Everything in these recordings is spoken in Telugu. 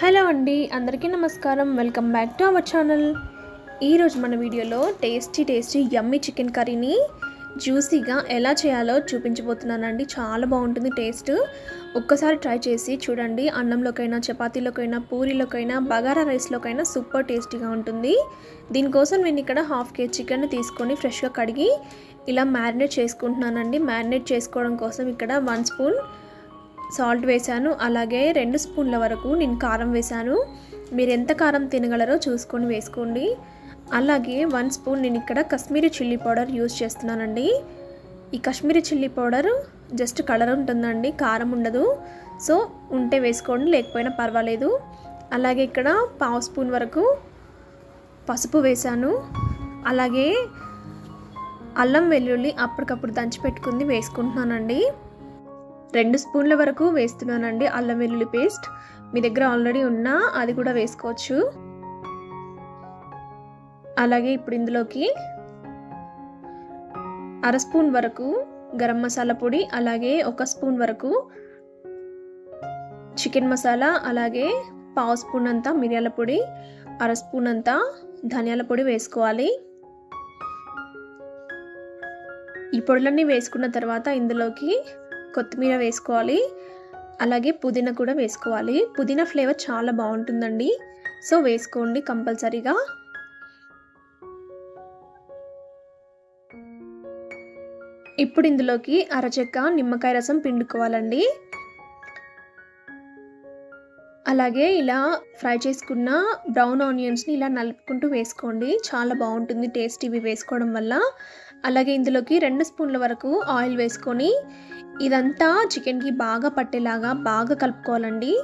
హలో అండి అందరికీ నమస్కారం. Welcome back to our channel. ఈరోజు మన వీడియోలో టేస్టీ టేస్టీ యమ్మీ చికెన్ కర్రీని జ్యూసీగా ఎలా చేయాలో చూపించబోతున్నానండి. చాలా బాగుంటుంది టేస్ట్. ఒక్కసారి ట్రై చేసి చూడండి. అన్నంలోకైనా చపాతీలోకైనా పూరీలోకైనా బగారా రైస్లోకైనా సూపర్ టేస్టీగా ఉంటుంది. దీనికోసం నేను ఇక్కడ హాఫ్ కేజీ చికెన్ తీసుకొని ఫ్రెష్గా కడిగి ఇలా మ్యారినేట్ చేసుకుంటున్నానండి. మ్యారినేట్ చేసుకోవడం కోసం ఇక్కడ వన్ స్పూన్ సాల్ట్ వేశాను. అలాగే రెండు స్పూన్ల వరకు నేను కారం వేశాను. మీరు ఎంత కారం తినగలరో చూసుకొని వేసుకోండి. అలాగే వన్ స్పూన్ నేను ఇక్కడ కశ్మీరీ చిల్లీ పౌడర్ యూజ్ చేస్తున్నానండి. ఈ Kashmiri chilli powder just colour ఉంటుందండి కారం ఉండదు. సో ఉంటే వేసుకోండి లేకపోయినా పర్వాలేదు. అలాగే ఇక్కడ పావు స్పూన్ వరకు పసుపు వేశాను. అలాగే అల్లం వెల్లుల్లి అప్పటికప్పుడు దంచి పెట్టుకుంది వేసుకుంటున్నానండి. రెండు స్పూన్ల వరకు వేస్తున్నానండి అల్లం వెల్లుల్లి పేస్ట్. మీ దగ్గర ఆల్రెడీ ఉన్నా అది కూడా వేసుకోవచ్చు. అలాగే ఇప్పుడు ఇందులోకి అర స్పూన్ వరకు గరం మసాలా పొడి అలాగే ఒక స్పూన్ వరకు చికెన్ మసాలా అలాగే పావు స్పూన్ అంతా మిరియాల పొడి అర స్పూన్ అంతా ధనియాల పొడి వేసుకోవాలి. ఈ పొడులన్నీ వేసుకున్న తర్వాత ఇందులోకి కొత్తిమీర వేసుకోవాలి. అలాగే పుదీనా కూడా వేసుకోవాలి. పుదీనా ఫ్లేవర్ చాలా బాగుంటుందండి. సో వేసుకోండి కంపల్సరీగా. ఇప్పుడు ఇందులోకి అరచెక్క నిమ్మకాయ రసం పిండుకోవాలండి. అలాగే ఇలా ఫ్రై చేసుకున్న బ్రౌన్ ఆనియన్స్ని ఇలా నలుపుకుంటూ వేసుకోండి. చాలా బాగుంటుంది టేస్ట్ ఇవి వేసుకోవడం వల్ల. అలాగే ఇందులోకి రెండు స్పూన్ల వరకు ఆయిల్ వేసుకొని ఇదంతా చికెన్కి బాగా పట్టేలాగా బాగా కలుపుకోవాలండి.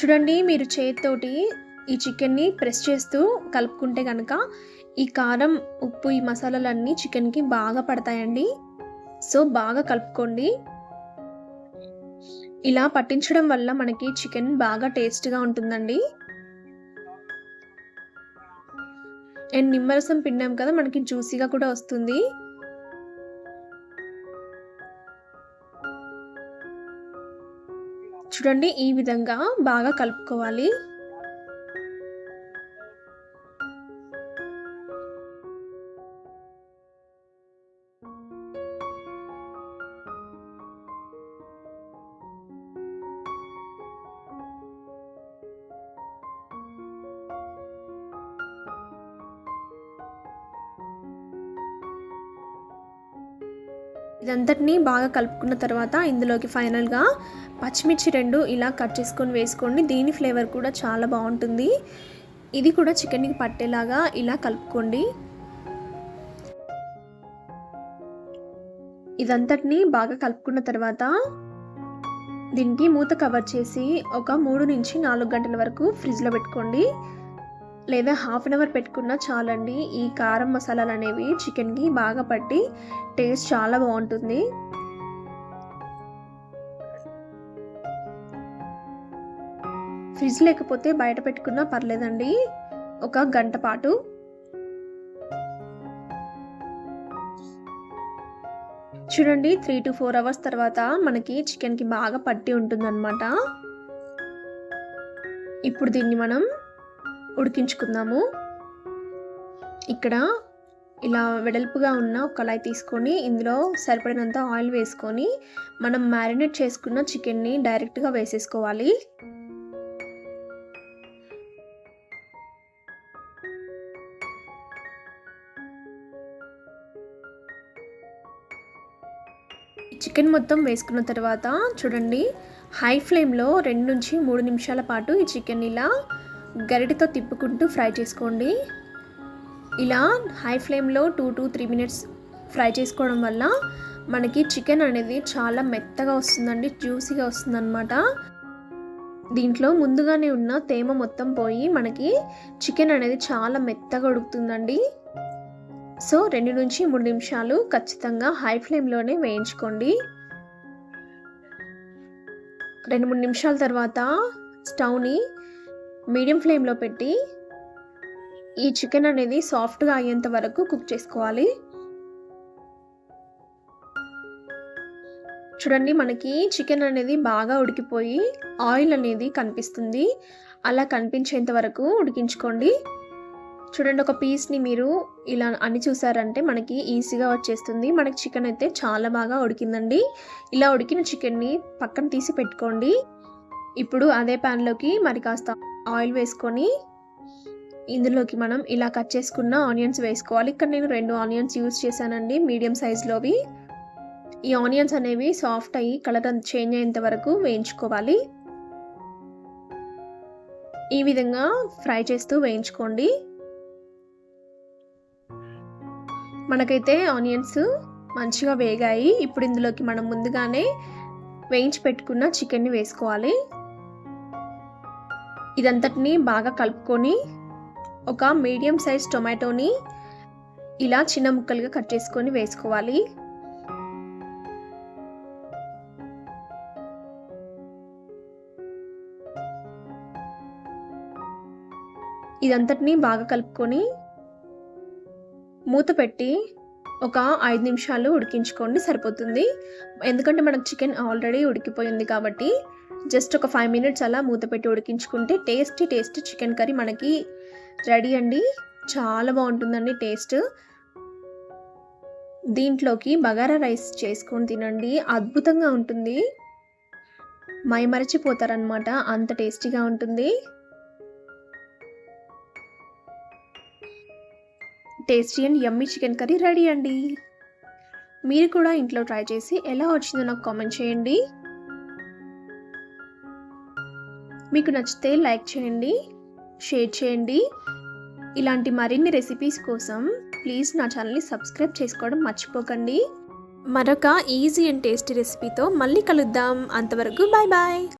చూడండి మీరు చేతితోటి ఈ చికెన్ని ప్రెస్ చేస్తూ కలుపుకుంటే కనుక ఈ కారం ఉప్పు ఈ మసాలాలన్నీ చికెన్కి బాగా పడతాయండి. సో బాగా కలుపుకోండి. ఇలా పట్టించడం వల్ల మనకి చికెన్ బాగా టేస్ట్గా ఉంటుందండి. అండ్ నిమ్మరసం పిండాం కదా మనకి జ్యూసీగా కూడా వస్తుంది. చూడండి ఈ విధంగా బాగా కలుపుకోవాలి. ఇదంతటిని బాగా కలుపుకున్న తర్వాత ఇందులోకి ఫైనల్గా పచ్చిమిర్చి రెండు ఇలా కట్ చేసుకొని వేసుకోండి. దీని ఫ్లేవర్ కూడా చాలా బాగుంటుంది. ఇది కూడా చికెన్కి పట్టేలాగా ఇలా కలుపుకోండి. ఇదంతటిని బాగా కలుపుకున్న తర్వాత దీనికి మూత కవర్ చేసి ఒక మూడు నుంచి నాలుగు గంటల వరకు ఫ్రిడ్జ్లో పెట్టుకోండి. లేదా హాఫ్ అన్ అవర్ పెట్టుకున్నా చాలండి. ఈ కారం మసాలాలు అనేవి చికెన్కి బాగా పట్టి టేస్ట్ చాలా బాగుంటుంది. ఫ్రిడ్జ్ లేకపోతే బయట పెట్టుకున్నా పర్లేదండి. ఒక గంట పాటు. చూడండి త్రీ టు ఫోర్ అవర్స్ తర్వాత మనకి చికెన్కి బాగా పట్టి ఉంటుందన్నమాట. ఇప్పుడు దీన్ని మనం ఉడికించుకుందాము. ఇక్కడ ఇలా వెడల్పుగా ఉన్న ఒక కళాయి తీసుకొని ఇందులో సరిపడినంత ఆయిల్ వేసుకొని మనం మ్యారినేట్ చేసుకున్న చికెన్ని డైరెక్ట్గా వేసేసుకోవాలి. చికెన్ మొత్తం వేసుకున్న తర్వాత చూడండి హై ఫ్లేమ్లో రెండు నుంచి మూడు నిమిషాల పాటు ఈ చికెన్ ఇలా గరిటతో తిప్పుకుంటూ ఫ్రై చేసుకోండి. ఇలా హై ఫ్లేమ్లో two to three minutes fry చేసుకోవడం వల్ల మనకి చికెన్ అనేది చాలా మెత్తగా వస్తుందండి జ్యూసీగా వస్తుందన్నమాట. దీంట్లో ముందుగానే ఉన్న తేమ మొత్తం పోయి మనకి చికెన్ అనేది చాలా మెత్తగా ఉడుకుతుందండి. సో రెండు నుంచి మూడు నిమిషాలు ఖచ్చితంగా హై ఫ్లేమ్లోనే వేయించుకోండి. రెండు మూడు నిమిషాల తర్వాత స్టవ్ని మీడియం ఫ్లేమ్లో పెట్టి ఈ చికెన్ అనేది సాఫ్ట్గా అయ్యేంత వరకు కుక్ చేసుకోవాలి. చూడండి మనకి చికెన్ అనేది బాగా ఉడికిపోయి ఆయిల్ అనేది కనిపిస్తుంది. అలా కనిపించేంత వరకు ఉడికించుకోండి. చూడండి ఒక పీస్ని మీరు ఇలా అని చూసారంటే మనకి ఈజీగా వచ్చేస్తుంది. మనకి చికెన్ అయితే చాలా బాగా ఉడికిందండి. ఇలా ఉడికిన చికెన్ని పక్కన తీసి పెట్టుకోండి. ఇప్పుడు అదే ప్యాన్లోకి మరి కాస్త ఆయిల్ వేసుకొని ఇందులోకి మనం ఇలా కట్ చేసుకున్న ఆనియన్స్ వేసుకోవాలి. ఇక్కడ నేను రెండు ఆనియన్స్ యూజ్ చేశానండి మీడియం సైజులోవి ఈ ఆనియన్స్ అనేవి సాఫ్ట్ అయ్యి కలర్ చేంజ్ అయ్యేంత వరకు వేయించుకోవాలి. ఈ విధంగా ఫ్రై చేస్తూ వేయించుకోండి. మనకైతే ఆనియన్స్ మంచిగా వేగాయి. ఇప్పుడు ఇందులోకి మనం ముందుగానే వేయించి పెట్టుకున్న చికెన్ని వేసుకోవాలి. ఇదంతటిని బాగా కలుపుకొని ఒక మీడియం సైజ్ టొమాటోని ఇలా చిన్న ముక్కలుగా కట్ చేసుకొని వేసుకోవాలి. ఇదంతటిని బాగా కలుపుకొని మూత పెట్టి ఒక ఐదు నిమిషాలు ఉడికించుకోండి సరిపోతుంది. ఎందుకంటే మనకు చికెన్ ఆల్రెడీ ఉడికిపోయింది కాబట్టి జస్ట్ ఒక ఫైవ్ మినిట్స్ అలా మూత పెట్టి ఉడికించుకుంటే టేస్టీ టేస్ట్ చికెన్ కర్రీ మనకి రెడీ అండి. చాలా బాగుంటుందండి టేస్ట్. దీంట్లోకి బగారా రైస్ చేసుకొని తినండి. అద్భుతంగా ఉంటుంది. మైమరచిపోతారనమాట అంత టేస్టీగా ఉంటుంది. Tasty and yummy chicken curry ready అండి. మీరు కూడా ఇంట్లో ట్రై చేసి ఎలా వచ్చిందో నాకు కామెంట్ చేయండి. మీకు నచ్చితే లైక్ చేయండి షేర్ చేయండి. ఇలాంటి మరిన్ని రెసిపీస్ కోసం ప్లీజ్ నా ఛానల్ని సబ్స్క్రైబ్ చేసుకోవడం మర్చిపోకండి. మరొక ఈజీ అండ్ టేస్టీ రెసిపీతో మళ్ళీ కలుద్దాం. అంతవరకు బాయ్ బాయ్